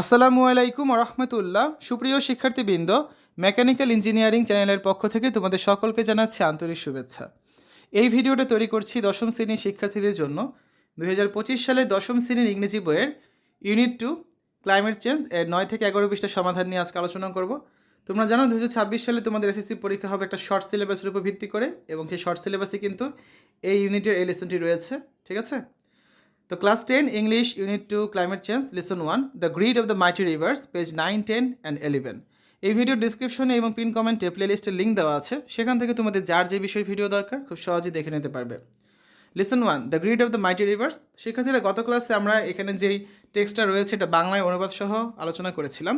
আসসালামু আলাইকুম রহমতুল্লাহ। সুপ্রিয় শিক্ষার্থীবৃন্দ, মেকানিক্যাল ইঞ্জিনিয়ারিং চ্যানেলের পক্ষ থেকে তোমাদের সকলকে জানাচ্ছি আন্তরিক শুভেচ্ছা। এই ভিডিওটা তৈরি করছি দশম শ্রেণির শিক্ষার্থীদের জন্য। দুই সালে দশম শ্রেণির ইংরেজি বইয়ের ইউনিট টু, ক্লাইমেট চেঞ্জ এর নয় থেকে এগারো পৃষ্ঠার সমাধান নিয়ে আজকে আলোচনা করব। তোমরা জানো দু হাজার ছাব্বিশ সালে তোমাদের এসএসসি পরীক্ষা হবে একটা শর্ট সিলেবাসের উপর ভিত্তি করে এবং সেই শর্ট সিলেবাসে কিন্তু এই ইউনিটের এই লেসনটি রয়েছে, ঠিক আছে? তো class ten English unit two climate change lesson one the grid of the mighty rivers page nine ten and eleven এই ভিডিও ডিসক্রিপশনে এবং পিন কমেন্টে প্লে প্লেলিস্টের লিঙ্ক দেওয়া আছে। সেখান থেকে তোমাদের যার যে বিষয় ভিডিও দরকার, খুব সহজেই দেখে নিতে পারবে। Lesson one the grid of the mighty rivers শিক্ষার্থীরা, গত ক্লাসে আমরা এখানে যেই টেক্সটটা রয়েছে, এটা বাংলায় অনুবাদ সহ আলোচনা করেছিলাম।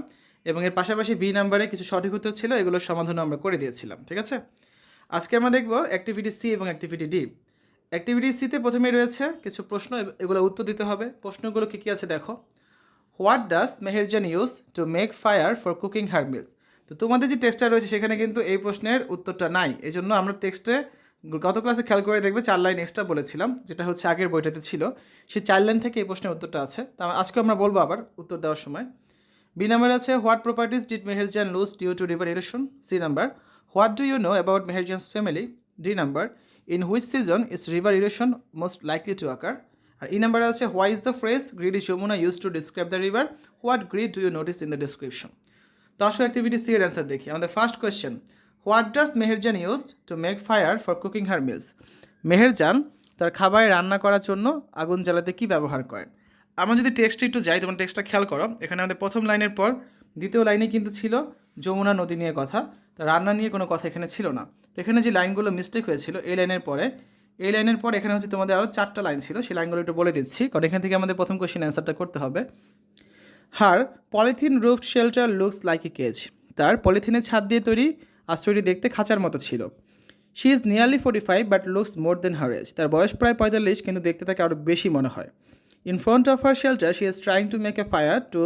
এবং এর পাশাপাশি বি নাম্বারে কিছু সঠিক উত্তর ছিল, এগুলোর সমাধানও আমরা করে দিয়েছিলাম, ঠিক আছে? আজকে আমরা দেখব অ্যাক্টিভিটি সি এবং অ্যাক্টিভিটি ডি অ্যাক্টিভিটি সিতে প্রথমেই রয়েছে কিছু প্রশ্ন এগুলো উত্তর দিতে হবে। প্রশ্নগুলো কী কী আছে দেখো। What does Meherjan use to make fire for cooking her meals তো তোমাদের যে টেক্সটটা রয়েছে সেখানে কিন্তু এই প্রশ্নের উত্তরটা নাই। এই জন্য আমরা টেক্সটে গত ক্লাসে খেয়াল করে দেখবে চার লাইন এক্সট্রা বলেছিলাম, যেটা হচ্ছে আগের বইটাতে ছিল। সেই চার লাইন থেকে এই প্রশ্নের উত্তরটা আছে। তা আজকে আমরা বলব আবার উত্তর দেওয়ার সময়। বি নাম্বার আছে what properties did Meherjan lose due to river erosion C number what do you know about Meherjan's family D number in which season is river erosion most likely to occur আর এই number আছে why is the phrase greed is Jamuna use to describe the river what greed do you notice in the description তো আসো activity C এর answer দেখি। আমাদের first question what does Meherjan use to make fire for cooking her meals Meherjan তার খাবার রান্না করার জন্য আগুন জ্বালাতে কি ব্যবহার করেন? আমরা যদি টেক্সটে একটু যাই, তোমার টেক্সটটা খেয়াল করো। এখানে আমাদের প্রথম লাইনের পর দ্বিতীয় লাইনে কিন্তু ছিল যমুনা নদী নিয়ে কথা। তা রান্না নিয়ে কোনো কথা এখানে ছিল না। তো এখানে যে লাইনগুলো মিস্টেক হয়েছিল, এই লাইনের পরে, এই লাইনের পর এখানে হচ্ছে তোমাদের আরও চারটা লাইন ছিল, সেই লাইনগুলো একটু বলে দিচ্ছি, কারণ এখান থেকে আমাদের প্রথম কোশ্চেন অ্যান্সারটা করতে হবে। Her polythene roofed shelter looks like a cage তার পলিথিনের ছাদ দিয়ে তৈরি আশ্রয়টি দেখতে খাঁচার মতো ছিল। She is nearly forty five but looks more than her age তার বয়স প্রায় পঁয়তাল্লিশ, কিন্তু দেখতে তাকে আরও বেশি মনে হয়। In front of her shelter she is trying to make a fire to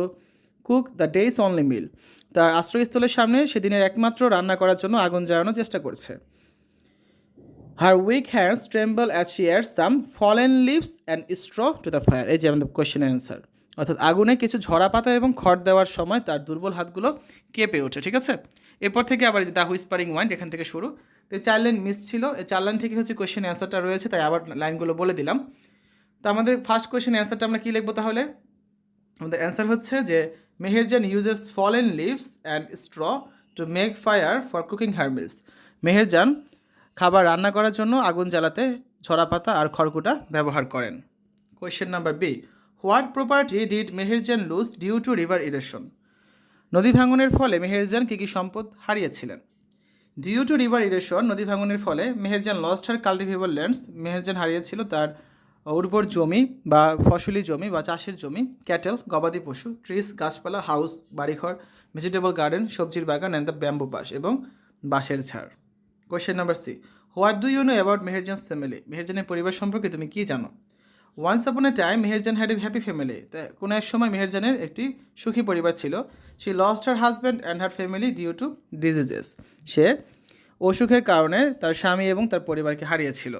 cook the day's only meal তার আশ্রয়স্থলের সামনে সেদিনের একমাত্র রান্না করার জন্য আগুন জ্বালানোর চেষ্টা করছে। Her weak hands tremble as she air some fallen leaves and straw to the fire এই যে আমাদের কোয়েশ্চেন অ্যান্সার অর্থাৎ আগুনে কিছু ঝরা পাতা এবং খড় দেওয়ার সময় তার দুর্বল হাতগুলো কেঁপে ওঠে, ঠিক আছে? এরপর থেকে আবার যে দ্য হুইসপারিং ওয়াইন্ড এখান থেকে শুরু। তো চার লাইন মিস ছিল। এই চার লাইন থেকে হচ্ছে কোয়েশ্চেন অ্যান্সারটা রয়েছে, তাই আবার লাইনগুলো বলে দিলাম। তো আমাদের ফার্স্ট কোয়েশ্চেন অ্যান্সারটা আমরা কী লিখব তাহলে? আমাদের অ্যান্সার হচ্ছে যে Meherjan uses fallen leaves and straw to make fire for cooking her meals Meherjan খাবার রান্না করার জন্য আগুন জ্বালাতে ঝরা পাতা আর খড়কুটা ব্যবহার করেন। Question number B what property did Meherjan lose due to river erosion নদী ভাঙনের ফলে মেহেরজান কী কী সম্পদ হারিয়েছিলেন? ডিউ টু রিভার ইরেশন নদী ভাঙনের ফলে Meherjan lost her cultivable lands Meherjan হারিয়েছিল তার উর্বর জমি বা ফসলি জমি বা চাষের জমি, ক্যাটেল, গবাদি পশু ট্রিস গাছপালা হাউস বাড়িঘর ভেজিটেবল গার্ডেন সবজির বাগান অ্যান্ড দ্য ব্যাম্বু বাস এবং বাঁশের ঝাড়। Question number C what do you know about Meherjan's family মেহেরজানের পরিবার সম্পর্কে তুমি কী জানো? Once upon a time Meherjan had a happy family কোনো এক সময় মেহেরজানের একটি সুখী পরিবার ছিল। She lost her husband and her family due to diseases সে অসুখের কারণে তার স্বামী এবং তার পরিবারকে হারিয়েছিল।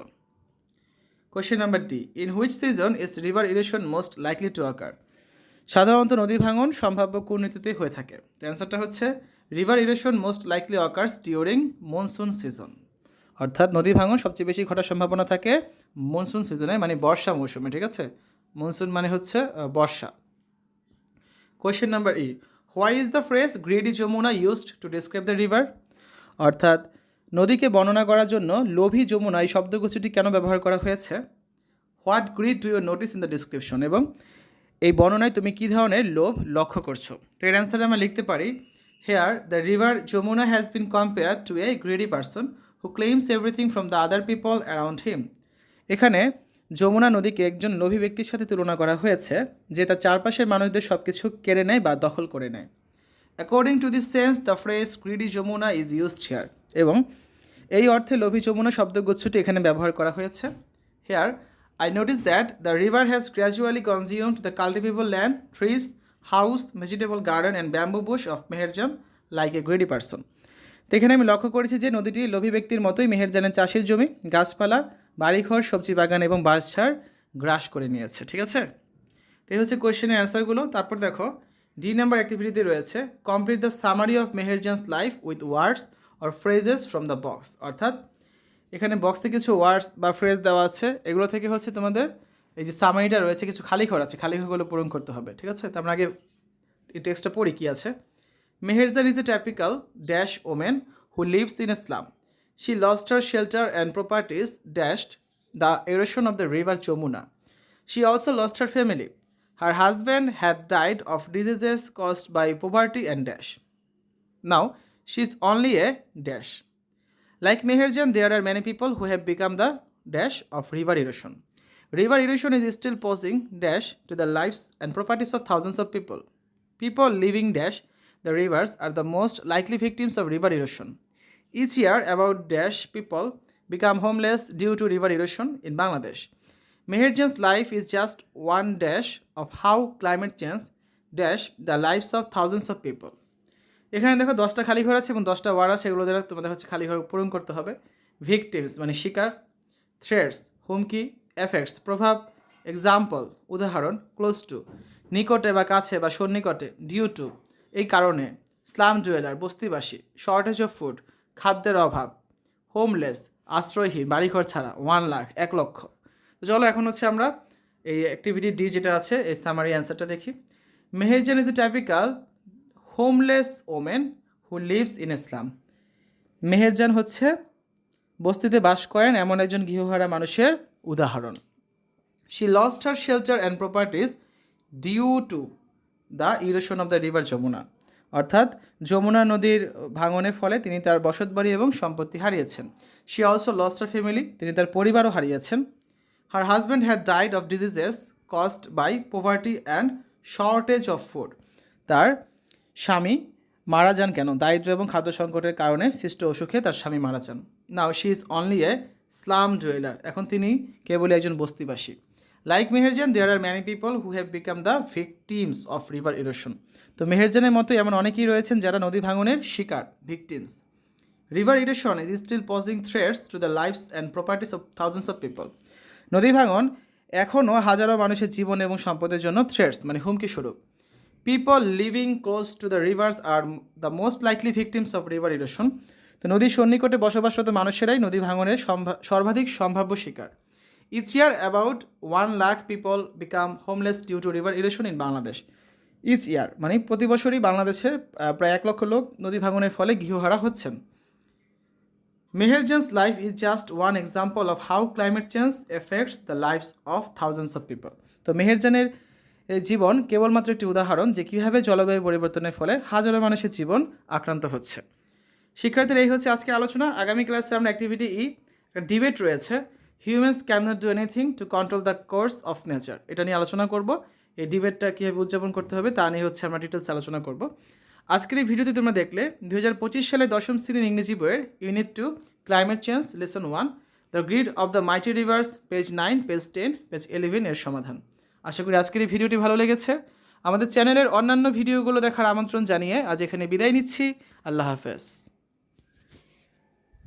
Question number D in which season is river erosion most likely to occur সাধারণত নদী ভাঙন সম্ভাব্য কোন ঋতুতে হয়ে থাকে। অ্যান্সারটা হচ্ছে river erosion most likely occurs during monsoon season অর্থাৎ নদী ভাঙন সবচেয়ে বেশি ঘটার সম্ভাবনা থাকে মনসুন সিজনে মানে বর্ষা মৌসুমে, ঠিক আছে? মনসুন মানে হচ্ছে বর্ষা। Question number E why is the phrase greedy Jamuna used to describe the river অর্থাৎ নদীকে বর্ণনা করার জন্য লোভী যমুনা এই শব্দগুচ্ছটি কেন ব্যবহার করা হয়েছে? What greed do you notice in the description? এবং এই বর্ণনায় তুমি কী ধরনের লোভ লক্ষ্য করছ? তো এর অ্যান্সারে আমরা লিখতে পারি। Here the river Jamuna has been compare to a greedy person who claims everything from the other people around him এখানে যমুনা নদীকে একজন লোভী ব্যক্তির সাথে তুলনা করা হয়েছে, যে তার চারপাশের মানুষদের সব কিছু কেড়ে নেয় বা দখল করে নেয়। According to this sense the phrase greedy Jamuna is used here এবং এই অর্থে লোভী যমুনা শব্দগুচ্ছটি এখানে ব্যবহার করা হয়েছে। Here I notice that the river has gradually consumed the cultivable land trees house vegetable garden and bamboo bush of Meherjan like a greedy person তো এখানে আমি লক্ষ্য করেছি যে নদীটি লোভী ব্যক্তির মতোই মেহেরজানের চাষের জমি, গাছপালা, বাড়িঘর, সবজি বাগান এবং বাঁশঝাড় গ্রাস করে নিয়েছে, ঠিক আছে? তো এই হচ্ছে কোয়েশ্চেনের অ্যান্সারগুলো তারপর দেখো ডি নাম্বার অ্যাক্টিভিটিতে রয়েছে complete the summary of Meherjan's life with words or phrases from the box অর্থাৎ এখানে বক্সে কিছু ওয়ার্ডস বা ফ্রেজ দেওয়া আছে এগুলো থেকে হচ্ছে তোমাদের এই যে সামারিটা রয়েছে কিছু খালি ঘর আছে খালি ঘরগুলো পূরণ করতে হবে ঠিক আছে তো আমরা আগে এই টেক্সটটা পড়ি কী আছে Meherjan is a typical dash women who lives in a slum she lost her shelter and properties dashed the of the river Chomuna. She also lost her family. Her husband had died of diseases caused by poverty and dash. Now, she is only a dash. Like Meherjan, there are many people who have become the dash of river erosion. River erosion is still posing dash to the lives and properties of thousands of people. People living dash the rivers are the most likely victims of river erosion. Each year, about dash people become homeless due to river erosion in Bangladesh. Meherjan's life is just one dash of how climate change dash the lives of thousands of people. এখানে দেখো দশটা খালি ঘর আছে এবং দশটা word আছে, এগুলো দ্বারা তোমাদের হচ্ছে খালি ঘর পূরণ করতে হবে। ভিকটিমস মানে শিকার। থ্রেডস হুমকি এফেক্টস প্রভাব এক্সাম্পল উদাহরণ ক্লোজ টু নিকটে বা কাছে বা সন্নিকটে ডিউ টু এই কারণে স্লাম জুয়েলার বস্তিবাসী শর্টেজ অফ ফুড খাদ্যের অভাব হোমলেস আশ্রয়হীন, বাড়িঘর ছাড়া ওয়ান লাখ এক লক্ষ। চলো এখন হচ্ছে আমরা এই অ্যাক্টিভিটি ডি যেটা আছে, এই সামারি অ্যান্সারটা দেখি। Meherjan is a typical homeless women who lives in a slum Meherjan হচ্ছে বস্তিতে বাস করেন এমন একজন গৃহহারা মানুষের উদাহরণ। She lost her shelter and properties due to the erosion of the river Jamuna. অর্থাৎ যমুনা নদীর ভাঙনের ফলে তিনি তার বসতবাড়ি এবং সম্পত্তি হারিয়েছেন। She also lost her family তিনি তার পরিবারও হারিয়েছেন। Her husband had died of diseases caused by poverty and shortage of food তার স্বামী মারা যান কেন? দারিদ্র্য এবং খাদ্য সংকটের কারণে সৃষ্ট অসুখে তার স্বামী মারা যান। Now she is only a slum dweller এখন তিনি কেবলই একজন বস্তিবাসী। Like Meherjan there are many people who have become the victims of river erosion তো মেহেরজানের মতো এমন অনেকেই রয়েছেন যারা নদী ভাঙনের শিকার victims river erosion is still posing threats to the lifes and properties of thousands of people নদী ভাঙন এখনও হাজারো মানুষের জীবন এবং সম্পদের জন্য থ্রেটস মানে হুমকি স্বরূপ। People living close to the rivers are the most likely victims of river erosion তো নদীর সন্নিকটে বসবাসরত মানুষেরাই নদী ভাঙনের সর্বাধিক সম্ভাব্য শিকার। Each year about one lakh people become homeless due to river erosion in Bangladesh each year মানে প্রতি বছরই বাংলাদেশের প্রায় এক লক্ষ লোক নদী ভাঙনের ফলে গৃহহারা হচ্ছেন। Meherjan's life is just one example of how climate change affects the lifes of thousands of people তো মেহেরজানের জীবন কেবলমাত্র একটি উদাহরণ যে কীভাবে জলবায়ু পরিবর্তনের ফলে হাজারো মানুষের জীবন আক্রান্ত হচ্ছে। শিক্ষার্থীর, এই হচ্ছে আজকে আলোচনা। আগামী ক্লাসে আমরা অ্যাক্টিভিটি ই ডিবেট রয়েছে। Humans can not do anything to control the course of nature এটা নিয়ে আলোচনা করব। এই ডিবেটটা কীভাবে উদযাপন করতে হবে তা নিয়ে হচ্ছে আমরা ডিটেলস আলোচনা করব। আজকের এই ভিডিওতে তোমরা দেখলে দু হাজার পঁচিশ সালে দশম শ্রেণির ইংরেজি বইয়ের unit two climate change lesson one the greed of the mighty rivers page nine page ten page eleven এর সমাধান। আশা করি আজকের এই ভিডিওটি ভালো লেগেছে। আমাদের চ্যানেলের অন্যান্য ভিডিওগুলো দেখার আমন্ত্রণ জানিয়ে আজ এখানে বিদায় নিচ্ছি। আল্লাহ হাফেজ।